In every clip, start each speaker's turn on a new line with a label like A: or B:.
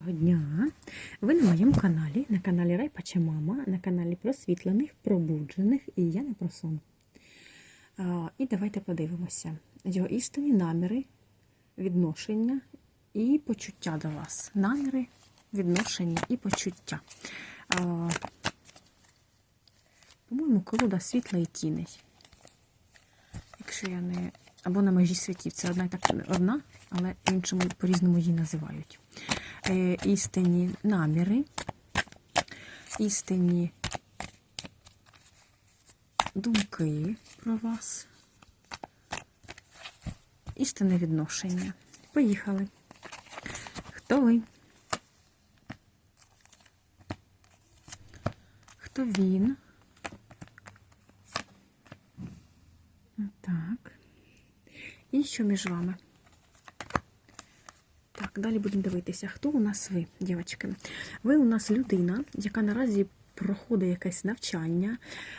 A: Дня! Ви на моєму каналі, на каналі Райпача Мама, на каналі просвітлених, пробуджених і я не про сон. А, і давайте подивимося його істинні наміри, відношення і почуття до вас. Наміри, відношення і почуття. По-моєму, колода світла і тіней. Якщо я не. Або на межі світів. Це одна і так одна, але іншому по-різному її називають істинні наміри, істинні думки про вас, істинне відношення. Поїхали. Хто ви? Хто він? Так. І що між вами? Далі будемо дивитися, хто у нас ви, дівчатки. Ви у нас людина, яка наразі проходить якесь навчання.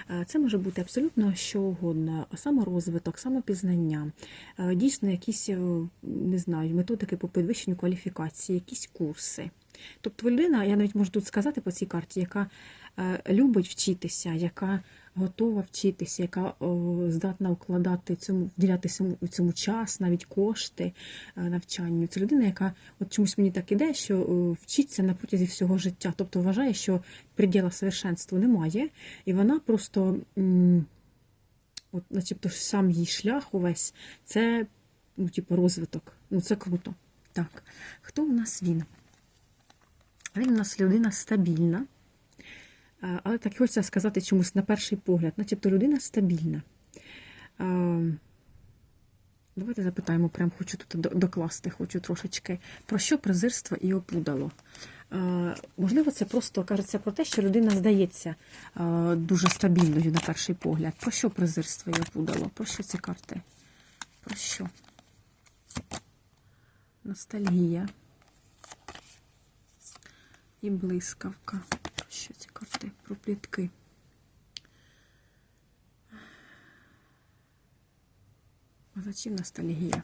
A: Е, Це може бути абсолютно що угодно, саморозвиток, самопізнання, е, дійсно якісь, е, не знаю, методики по підвищенню кваліфікації, якісь курси. Тобто людина, я навіть можу тут сказати по цій карті, яка любить вчитися, яка готова вчитися, яка здатна вкладати цьому, вділяти цьому, цьому час, навіть кошти е, навчанню. Це людина, яка от чомусь мені так іде, що вчиться на протязі всього життя. Тобто вважає, що приділа совершенству немає, і вона просто, от, начебто, сам її шлях увесь це ну, типу, розвиток. Ну, це круто. Так, хто у нас він? Він у нас людина стабільна. Але так хочеться сказати чомусь на перший погляд, начебто людина стабільна. Давайте запитаємо, прям хочу тут докласти, хочу трошечки. Про що презирство і опудало? Можливо, це просто кажеться про те, що людина здається дуже стабільною на перший погляд. Про що презирство і опудало? Про що ці карти? Про що? Ностальгія і блискавка. Що ці карти? Про плітки. А зачем ностальгія?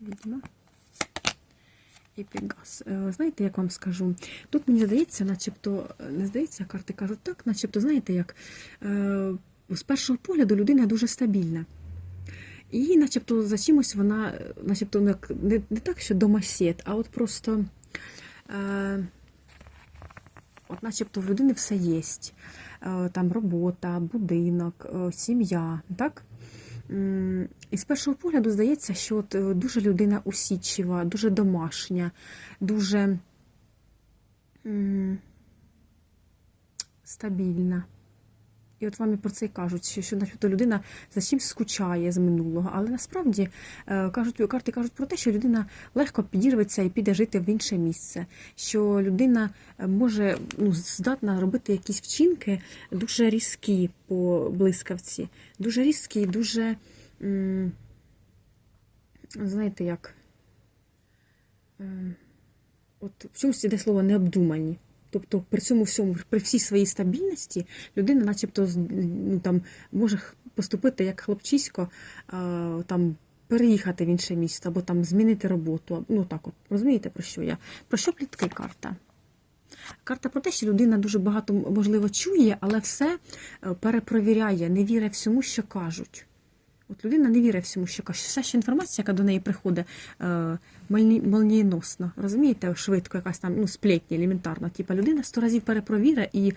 A: Відьма. І Пегас. Е, Знаєте, як вам скажу? Тут мені здається, начебто, не здається, карти кажуть так, начебто, знаєте, як е, з першого погляду людина дуже стабільна. І начебто за чимось вона, е, начебто, не, не, не так, що домосід, а от просто. Е, От начебто в людини все є. Е, Там робота, будинок, е, сім'я. так? І з першого погляду здається, що от е, дуже людина усічива, дуже домашня, дуже стабільна. І от вам і про це й кажуть, що, що начебто людина за чимсь скучає з минулого. Але насправді е, кажуть, карти кажуть про те, що людина легко підірветься і піде жити в інше місце. Що людина е, може ну, здатна робити якісь вчинки дуже різкі по блискавці, дуже різкі, дуже, знаєте, як. Е, От в чомусь іде слово необдумані. Тобто при цьому всьому, при всій своїй стабільності, людина, начебто, ну, там, може поступити як хлопчисько, там, переїхати в інше місто, або там змінити роботу. Ну так от, розумієте, про що я? Про що плітки карта? Карта про те, що людина дуже багато, можливо, чує, але все е, перепровіряє, не вірить всьому, що кажуть. От людина не вірить всьому, що каже. Вся ще інформація, яка до неї приходить е, молнієносно, розумієте, швидко, якась там ну, сплетня елементарна. Типа людина сто разів перепровірить і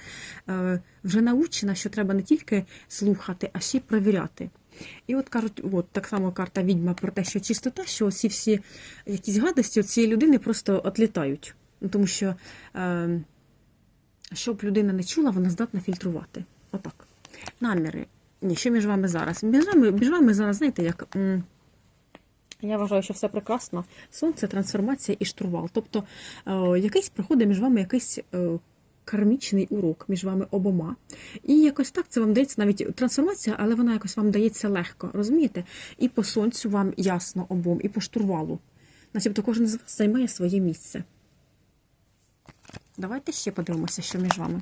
A: е, вже научена, що треба не тільки слухати, а ще й провіряти. І от кажуть, от так само карта відьма про те, що чистота, що всі всі якісь гадості от цієї людини просто отлітають. Ну, тому що, е, щоб людина не чула, вона здатна фільтрувати. Отак. Наміри. Ні, що між вами зараз? Між вами, між вами зараз, знаєте, як. Я вважаю, що все прекрасно. Сонце, трансформація і штурвал. Тобто е, якийсь проходить між вами якийсь е, кармічний урок між вами обома. І якось так це вам дається навіть трансформація, але вона якось вам дається легко, розумієте? І по сонцю вам ясно обом, і по штурвалу. Начебто кожен з вас займає своє місце. Давайте ще подивимося, що між вами.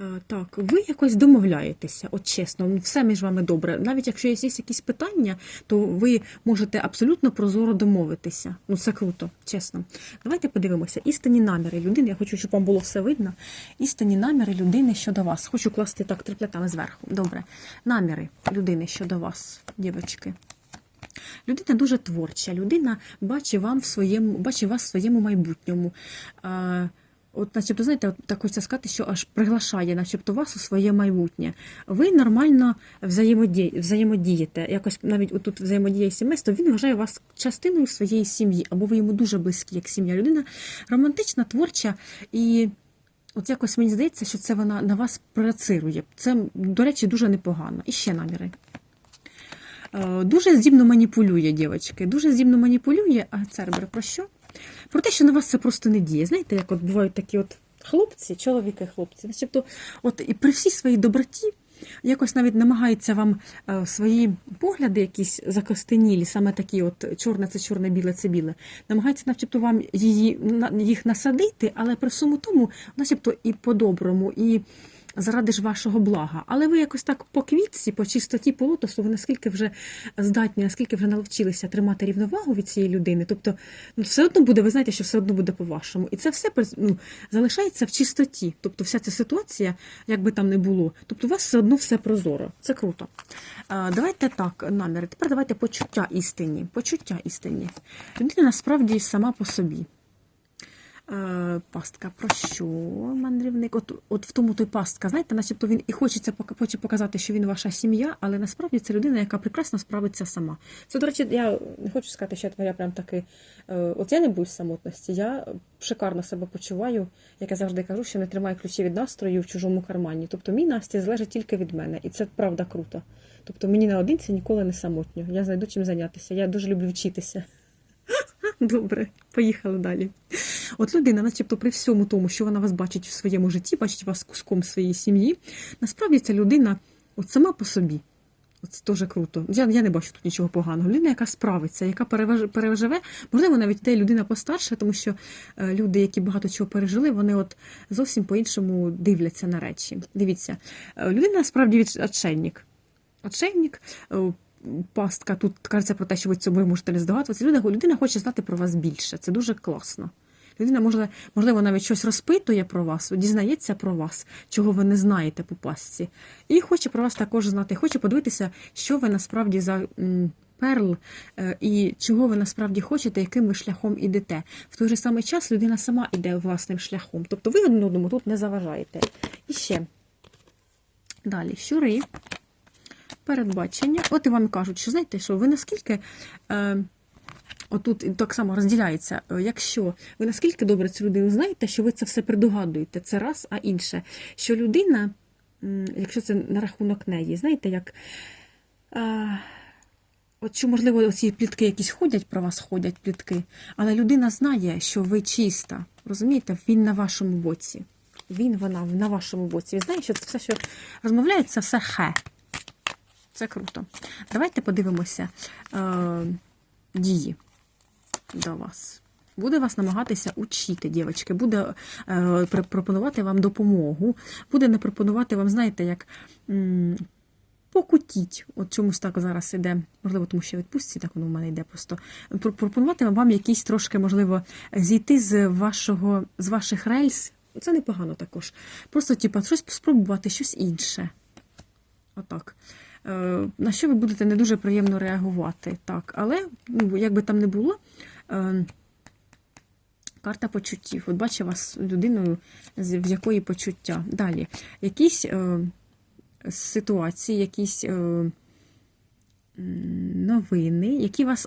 A: Е, Так, ви якось домовляєтеся, от чесно, все між вами добре. Навіть якщо є якісь питання, то ви можете абсолютно прозоро домовитися. Ну, це круто, чесно. Давайте подивимося. Істинні наміри людини. Я хочу, щоб вам було все видно. Істинні наміри людини щодо вас. Хочу класти так триплятами зверху. Добре. Наміри людини щодо вас, дівчатки. Людина дуже творча, людина бачить вам в своєму, бачить вас в своєму майбутньому. От, начебто, знаєте, от так хочеться сказати, що аж приглашає, начебто, вас у своє майбутнє. Ви нормально взаємодіє, взаємодієте. Якось навіть отут взаємодія з сімейством, він вважає вас частиною своєї сім'ї, або ви йому дуже близькі, як сім'я. Людина романтична, творча і. От якось мені здається, що це вона на вас проецирує. Це, до речі, дуже непогано. І ще наміри. Е, Дуже здібно маніпулює, дівчатки. Дуже здібно маніпулює, а Цербер про що? Про те, що на вас це просто не діє. Знаєте, як от бувають такі от хлопці, чоловіки, хлопці. Начебто, от і при всій своїй доброті якось навіть намагається вам е, свої погляди якісь закостенілі, саме такі, от чорне це чорне, біле це біле, намагається, начебто, вам її, їх насадити, але при всьому тому, начебто, і по-доброму, і заради ж вашого блага. Але ви якось так по квітці, по чистоті, по лотосу, ви наскільки вже здатні, наскільки вже навчилися тримати рівновагу від цієї людини. Тобто, ну все одно буде, ви знаєте, що все одно буде по-вашому. І це все ну, залишається в чистоті. Тобто, вся ця ситуація, як би там не було, тобто у вас все одно все прозоро. Це круто. А, давайте так, наміри. Тепер давайте почуття істині. Почуття істині. Людина насправді сама по собі. Е, Пастка про що, мандрівник? От, от в тому той пастка, знаєте, начебто він і хочеться хоче показати, що він ваша сім'я, але насправді це людина, яка прекрасно справиться сама. Це, до речі, я не хочу сказати, що я прям таки. е, От я не боюсь самотності, я шикарно себе почуваю, як я завжди кажу, що не тримаю ключі від настрою в чужому кармані. Тобто мій настрій залежить тільки від мене, і це правда круто. Тобто мені наодинці ніколи не самотньо. Я знайду чим зайнятися. Я дуже люблю вчитися. Добре, поїхали далі. От людина, начебто, при всьому тому, що вона вас бачить в своєму житті, бачить вас куском своєї сім'ї, насправді ця людина от сама по собі. Це дуже круто. Я, я не бачу тут нічого поганого. Людина, яка справиться, яка переживе, можливо, навіть те людина постарша, тому що е, люди, які багато чого пережили, вони от зовсім по-іншому дивляться на речі. Дивіться, е, людина насправді від- отшельник. Пастка, тут кажеться про те, що ви ви можете не здогадуватися. Людина, людина хоче знати про вас більше. Це дуже класно. Людина, можливо, можливо, навіть щось розпитує про вас, дізнається про вас, чого ви не знаєте по пастці. І хоче про вас також знати, хоче подивитися, що ви насправді за перл е, і чого ви насправді хочете, яким ви шляхом ідете. В той же самий час людина сама йде власним шляхом. Тобто ви один одному тут не заважаєте. І ще далі, щури передбачення. От і вам кажуть, що знаєте, що ви наскільки. Е, Отут так само розділяється. Е, Якщо ви наскільки добре цю людину знаєте, що ви це все придогадуєте, це раз, а інше, що людина, якщо це на рахунок неї, знаєте, як. е, От що, можливо, ці плітки якісь ходять про вас, ходять плітки, але людина знає, що ви чиста. Розумієте, він на вашому боці. Він, вона на вашому боці. Він знає, що це все, що розмовляється, все хе. Це круто. Давайте подивимося е, дії до вас. Буде вас намагатися учити, дівчатки, буде е, пропонувати вам допомогу, буде не пропонувати вам, знаєте, як м, покутіть. От чомусь так зараз іде, можливо, тому що відпустці, так воно в мене йде просто. Пропонувати вам якісь трошки, можливо, зійти з вашого, з ваших рельс. Це непогано також. Просто, типа, щось спробувати, щось інше. Отак. Е, На що ви будете не дуже приємно реагувати. Так, але, ну, як би там не було, е, карта почуттів. От бачу вас людиною, в якої почуття. Далі. Якісь е, ситуації, якісь е, новини, які вас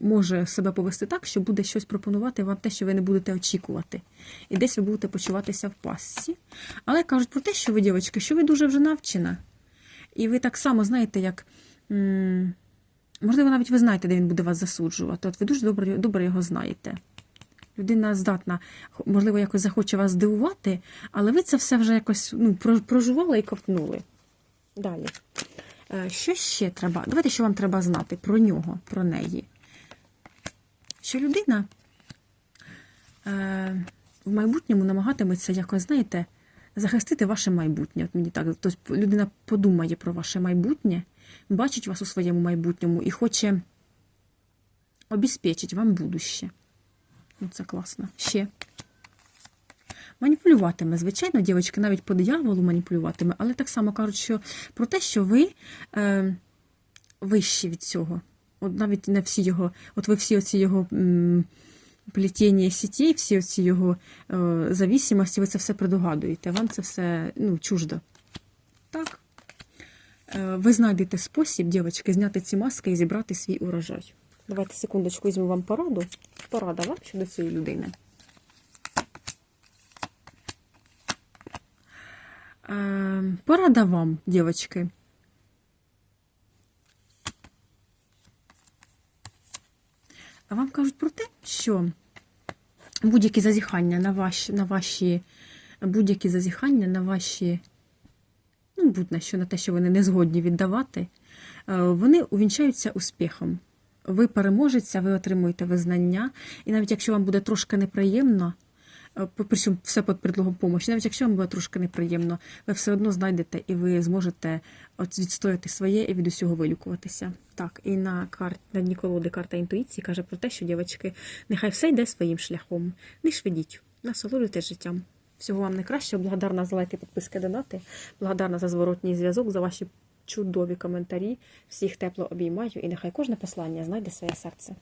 A: може себе повести так, що буде щось пропонувати вам те, що ви не будете очікувати. І десь ви будете почуватися в пастці. Але кажуть про те, що ви, дівчатки, що ви дуже вже навчена. І ви так само знаєте, як. Можливо, навіть ви знаєте, де він буде вас засуджувати. От ви дуже добре, добре його знаєте. Людина здатна, можливо, якось захоче вас здивувати, але ви це все вже якось ну, прожували і ковтнули. Далі. Е, Що ще треба? Давайте, що вам треба знати про нього, про неї. Що людина е, в майбутньому намагатиметься якось, знаєте, захистити ваше майбутнє. От мені так, тобто людина подумає про ваше майбутнє, бачить вас у своєму майбутньому і хоче обезпечити вам будуще. Ну, це класно. Ще. Маніпулюватиме, звичайно, дівчатки навіть по дияволу маніпулюватиме, але так само кажуть, що про те, що ви е, вищі від цього. От навіть не всі його, от ви всі оці його м, плетіння сітей, всі оці його е, завісимості, ви це все предугадуєте. Вам це все ну, чуждо. Так. Е, ви знайдете спосіб, дівчатки, зняти ці маски і зібрати свій урожай. Давайте секундочку візьму вам пораду. Порада вам щодо цієї людини. Е, порада вам, дівчатки. Вам кажуть про те, що будь-які зазіхання на ваші, на ваші будь-які зазіхання на ваші, ну, будь-на що, на те, що вони не згодні віддавати, е, вони увінчаються успіхом. Ви переможеться, ви отримуєте визнання, і навіть якщо вам буде трошки неприємно, причому все під предлогом помощі, навіть якщо вам буде трошки неприємно, ви все одно знайдете і ви зможете відстояти своє і від усього вилікуватися. Так, і на карт на дні колоди карта інтуїції каже про те, що дівчатки, нехай все йде своїм шляхом. Не швидіть, насолоджуйтесь життям. Всього вам найкращого. Благодарна за лайки, підписки, донати. Благодарна за зворотній зв'язок, за ваші чудові коментарі. Всіх тепло обіймаю і нехай кожне послання знайде своє серце.